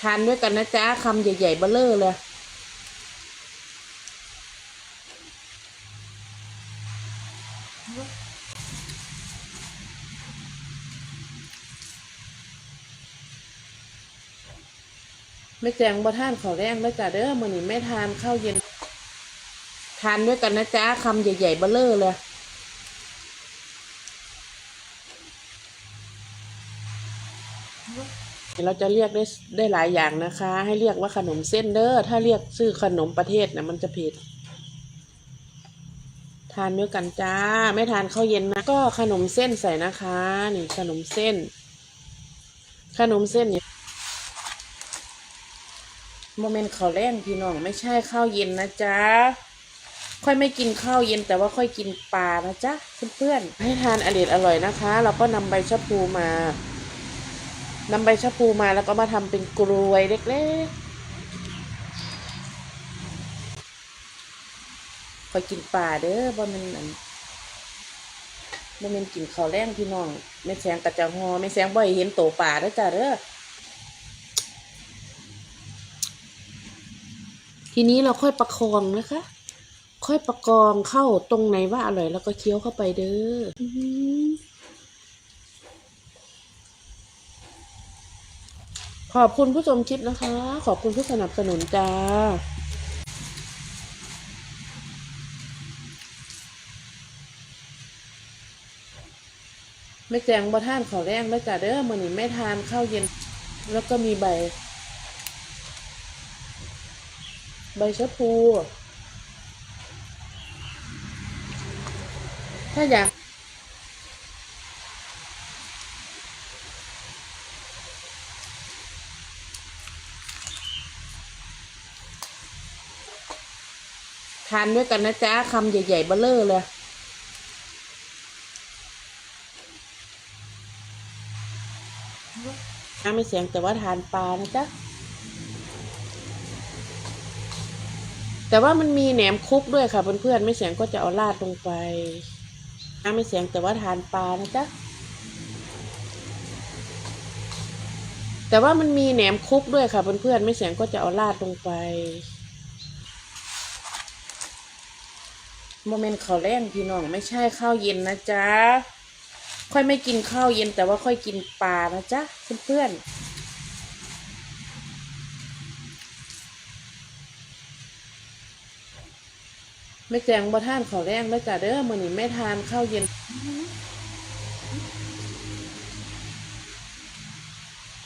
ทานด้วยกันนะจ๊ะคำใหญ่ๆเบ้อเลอเลยไม่แจงบ่ทานขอแรงแล้วจ้ะเด้อมื้อนี้ไม่ทานข้าวเย็น ทานด้วยกันนะจ๊ะคำใหญ่ๆเบ้อเลอเลย เราจะเรียกได้ได้หลายอย่างนะคะ ให้เรียกว่าขนมเส้นเด้อถ้าเรียกชื่อขนมประเทศนะมันจะผิด ทานด้วยกันจ้า ไม่ทานข้าวเย็นนะ ก็ขนมเส้นใส่นะคะ นี่ขนมเส้น ขนมเส้นนี่โมเมนต์ข้าวแรงพี่น้องไม่ใช่ข้าวเย็นนะจ๊ะค่อยไม่กินข้าวเย็นแต่ว่าค่อยกินปลานะจ๊ะเพื่อนๆให้ทานอร่อยอร่อยนะคะ เราก็นำใบชะพูมา นำใบชะพูมาแล้วก็มาทำเป็นกลวยเล็กๆคอยกินป่าเด้อบ่มันอันบ่มันกินข้าวแรงพี่น้องไม่แสงกระจังฮอไม่แสงบ่อยเห็นโตป่าเด้อจ้าเด้อทีนี้เราค่อยประคองนะคะ ค่อยประกองเข้าตรงไหนว่าอร่อยแล้วก็เคี้ยวเข้าไปเด้ออื้อหือ ขอบคุณผู้ชมคลิปนะคะ ขอบคุณผู้สนับสนุนจ้าไม่แจงบ่ทานขอแรงแล้วจ้ะเด้อมือนี้ไม่ทานข้าวเย็น แล้วก็มีใบ ใบชะพู ถ้าอยาก ทานด้วยกันนะจ๊ะคำใหญ่ๆเบ้อเลอร์เลยน้ำไม่เสียงแต่ว่าทานปลานะจ๊ะ แต่ว่ามันมีแหนมคุกด้วยค่ะเพื่อนๆไม่เสียงก็จะเอาราดลงไปน้ำไม่เสียงแต่ว่าทานปลานะจ๊ะ แต่ว่ามันมีแหนมคุกด้วยค่ะเพื่อนๆไม่เสียงก็จะเอาราดลงไป โมเมนต์ข้าวแรงพี่น้องไม่ใช่ข้าวเย็นนะจ๊ะ ค่อยไม่กินข้าวเย็นแต่ว่าค่อยกินปลานะจ๊ะเพื่อนๆไม่แจงบ่ทานข้าวแรงแล้วจ้ะเด้อมื้อนี้ไม่ทานข้าวเย็น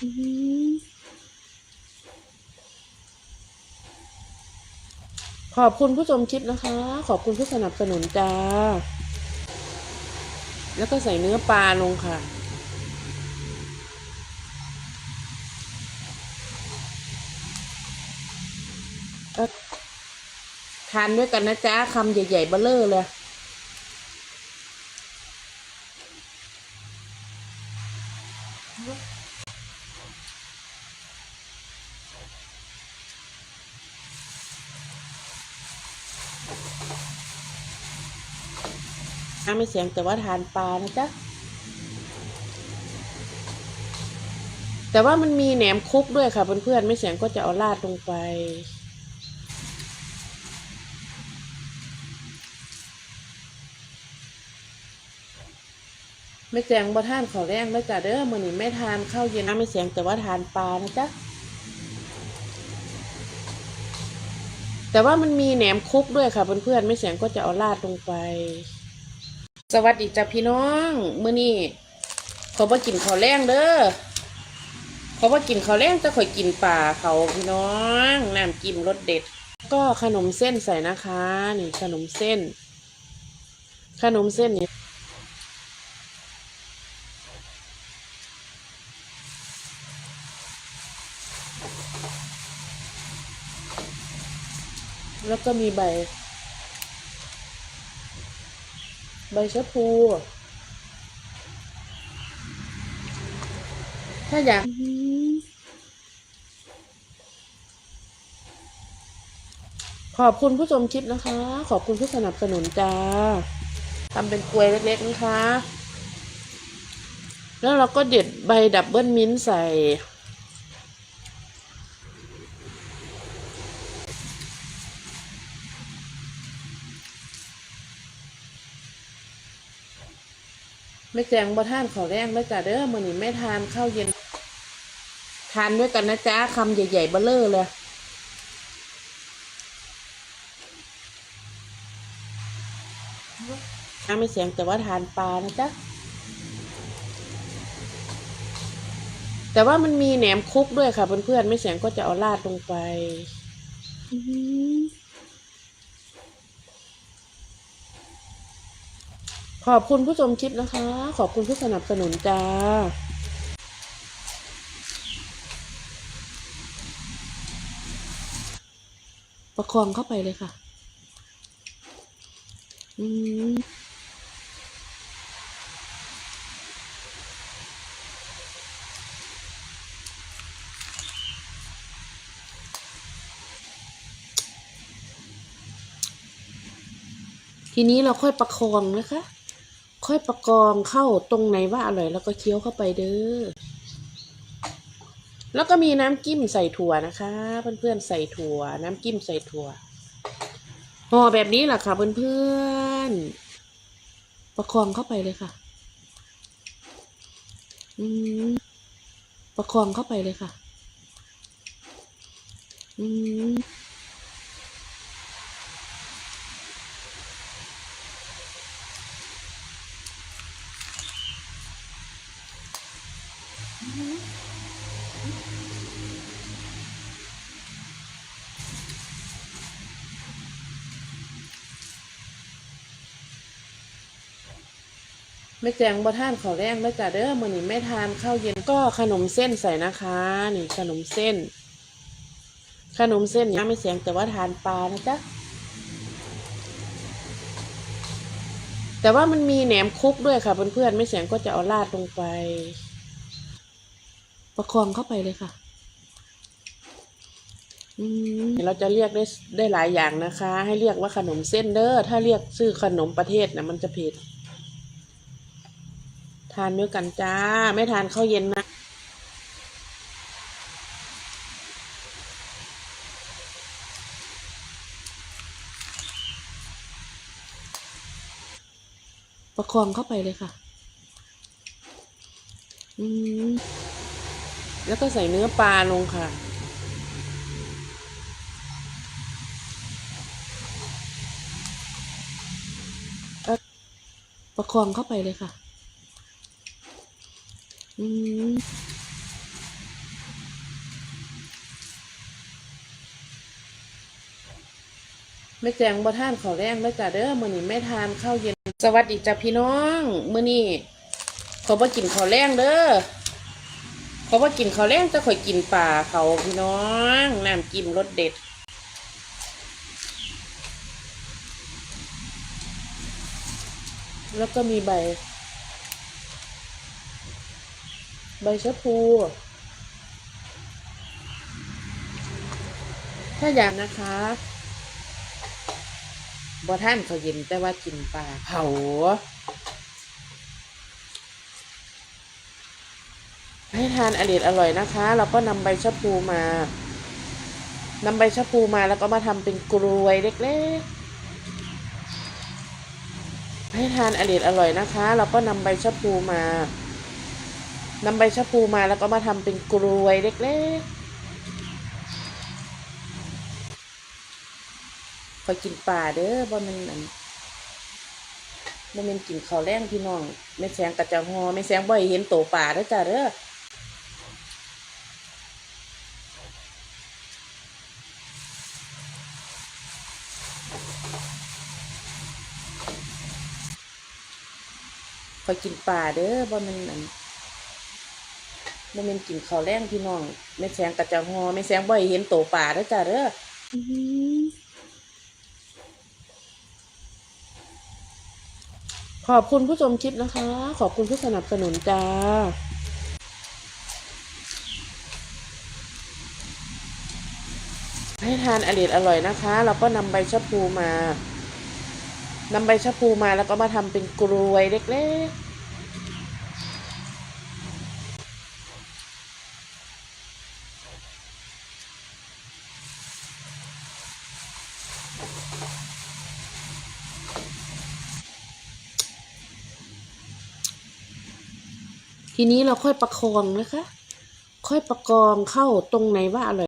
อือหือ ขอบคุณผู้ชมคลิปนะคะ ขอบคุณผู้สนับสนุนจ้า แล้วก็ใส่เนื้อปลาลงค่ะ ทานด้วยกันนะจ๊ะคำใหญ่ๆเบ้อเลอเลย น้ำไม่เสียงแต่ว่าทานปลานะจ๊ะ แต่ว่ามันมีแหนมคุกด้วยค่ะเพื่อนๆไม่เสียงก็จะเอาราดลงไป ไม่แจงบ่ทานขอแรงแล้วจ้ะเด้อมือนี้ไม่ทานข้าวเย็นน้ำไม่เสียงแต่ว่าทานปลานะจ๊ะแต่ว่ามันมีแหนมคุกด้วยค่ะเพื่อนๆไม่เสียงก็จะเอาราดลงไป สวัสดีจ้ะพี่น้องมื้อนี้เขาบ่กินข้าวแรงเด้อเขาบ่กินข้าวแรงแต่ข่อยกินป่าเขาพี่น้องน้ำจิ้มรสเด็ด ก็ขนมเส้นใส่นะคะนี่ขนมเส้น ขนมเส้นนี่แล้วก็มีใบ ใบชะพู ถ้าอยากขอบคุณผู้ชมคลิปนะคะ ขอบคุณผู้สนับสนุนจ้าทำเป็นกลวยเล็กๆนะคะ แล้วเราก็เด็ดใบดับเบิลมิ้นท์ใส่ ม่แจงบ่ทานข้าวแรงแล้วจ้ะเด้อมื้อนี้ไม่ทานข้าวเย็น ทานด้วยกันนะจ๊ะคำใหญ่ๆเบ้อเร่อเลยน้ำไม่เสียงแต่ว่าทานปลานะจ๊ะ แต่ว่ามันมีแหนมคุกด้วยค่ะเพื่อนๆไม่เสียงก็จะเอาราดลงไปอื้อหือ ขอบคุณผู้ชมคลิปนะคะ ขอบคุณผู้สนับสนุนจ้าประคองเข้าไปเลยค่ะ อืมทีนี้เราค่อยประคองนะคะ ค่อยประกองเข้าตรงไหนว่าอร่อย แล้วก็เคี้ยวเข้าไปเด้อ แล้วก็มีน้ำจิ้มใส่ถั่วนะคะ เพื่อนๆใส่ถั่ว น้ำจิ้มใส่ถั่วห่อแบบนี้แหละค่ะ เพื่อนๆ ประคองเข้าไปเลยค่ะอืมประคองเข้าไปเลยค่ะ อืม ไม่แจงบ่ท่านข้าวแรงแล้วจ้ะเด้อมื้อนี้ไม่ทานข้าวเย็นก็ขนมเส้นใส่นะคะ นี่ขนมเส้น ขนมเส้นยังไม่เสียงแต่ว่าทานปลานะจ๊ะแต่ว่ามันมีแหนมคุกด้วยค่ะเพื่อนๆไม่เสียงก็จะเอาราดลงไป ประคองเข้าไปเลยค่ะเราจะเรียกได้ได้หลายอย่างนะคะ ให้เรียกว่าขนมเส้นเด้อถ้าเรียกชื่อขนมประเทศนะมันจะผิด ทานด้วยกันจ้า ไม่ทานข้าวเย็นนะประคองเข้าไปเลยค่ะ อืม แล้วก็ใส่เนื้อปลาลงค่ะ ประคองเข้าไปเลยค่ะ อืมไม่แจงบ่ทานข้าวแรงแล้วจ้ะเด้อมื้อนี้ไม่ทานข้าวเย็น สวัสดีจ้ะพี่น้อง มื้อนี้ขอบ่กินข้าวแรงเด้อ ขอบ่ากินเขาแรงแต่ข่อยกินปลาเขาพี่น้องน้ำจิ้มรสเด็ดแล้วก็มีใบ ใบชะพู ถ้าอยากนะคะบ่ท่านเขาเย็นแต่ว่ากินปลาเผา ให้ทานอร่อยอร่อยนะคะ เราก็นำใบชะพูมานำใบชะพูมาแล้วก็มาทำเป็นกรวยเล็กๆ ให้ทานอร่อยอร่อยนะคะ เราก็นำใบชะพูมานำใบชะพูมาแล้วก็มาทำเป็นกรวยเล็กๆคอยกินป่าเด้อบ่แมันอันบ่แมันกินข้าวแรงพี่น้องแม่แสงกระจะฮอแม่แสงบ่ให้เห็นโตป่าเด้อจ้าเด้อ คอยกินป่าเด้อบ่มันอันบ่มันกินข้าวแรงพี่น้องแม่แสงกระจะฮอแม่แสงบ่ให้เห็นโตป่าเด้อจ้าเด้ออื้อหือขอบคุณผู้ชมคลิปนะคะ ขอบคุณผู้สนับสนุนจ้าให้ทานอร่อยอร่อยนะคะ เราก็นำใบชะพูมา นำใบชะพูมาแล้วก็มาทำเป็นกรวยเล็กๆทีนี้เราค่อยประคองนะคะ ค่อยประกองเข้าตรงไหนว่าอร่อย